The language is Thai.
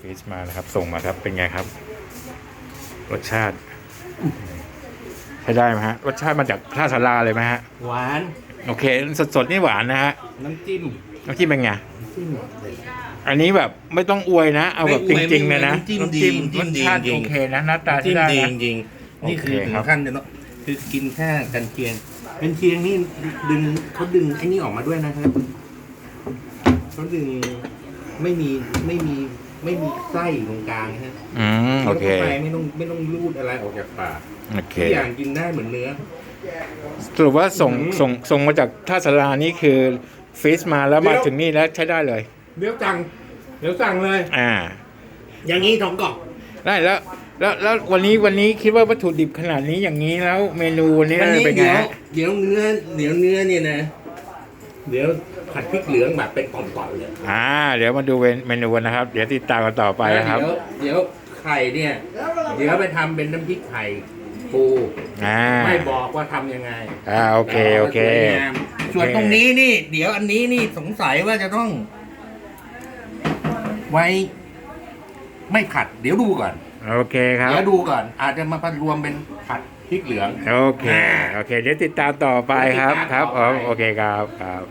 ฟิชมานะครับ ส่งมาครับเป็นไงครับ รสชาติใช้ได้ไหมฮะรสชาติมาจากท่าสาราเลยไหมฮะหวานโอเค สดๆนี่หวานนะฮะน้ำจิ้มน้ำจิ้มเป็นไงจิ้มอันนี้แบบไม่ต้องอวยนะ เอาแบบจไม่อวยริงๆเลยนะไม่อวยน้ำจิ้มดีรสชาติจริงๆโอเคนะหน้าตาน้ำที่จิ้มได้ดีนะจริงๆนี่คือโอเคถึครับงขั้นจะเนาะคือกินแค่กันเชียงกันเชียงนี่ดึงเขาดึงไอ้นี่ออกมาด้วยนะครับเขาดึงไม่มีไม่มี ไม่มีไส้ตรงกลางนะฮะอืมโอเคกินข้าไปไม่ต้องไม่ต้องรูดอะไรออกจากปากโอเค ทุกอย่างกินได้เหมือนเนื้อ สรุปว่าส่งอืมส่งส่งมาจากท่าสารานี่คือฟิชมาแล้วมาเดี๋ยว ถึงนี่แล้วใช้ได้เลย เดี๋ยวสั่งเดี๋ยวสั่งเลย อ่า อย่างนี้สองกล่องได้แล้วแล้วแล้ววันนี้วันนี้คิดว่าวัตถุดิบขนาดนี้อย่างนี้แล้วเมนูวันนี้วันนี้เป็นไงเดี๋ยวฮะเดี๋ยวเนื้อเดี๋ยวเนื้อเนี่ยนะ เดี๋ยวผัดพริกเหลืองแบบเป็นกล่องๆเลยอ่า เดี๋ยวมาดูเมนูกันนะครับ เดี๋ยวติดตามกันต่อไปนะครับ เดี๋ยวเดี๋ยวไข่เนี่ย เดี๋ยวไปทำเป็นน้ำพริกไข่ปูอ่าไม่บอกว่าทำยังไง อ่าโอเคโอเคสวยงามส่วนตรงนี้นี่ เดี๋ยวอันนี้นี่สงสัยว่าจะต้อง ไว้ ไม่ผัด เดี๋ยวดูก่อน โอเคครับเดี๋ยวดูก่อน อาจจะมาผัดรวมเป็นผัด พริกเหลือง โอเค โอเค เดี๋ยวติดตามต่อไปครับเดี๋ยวติดตามครับต่ออ๋อไปโอเคครับ ครับ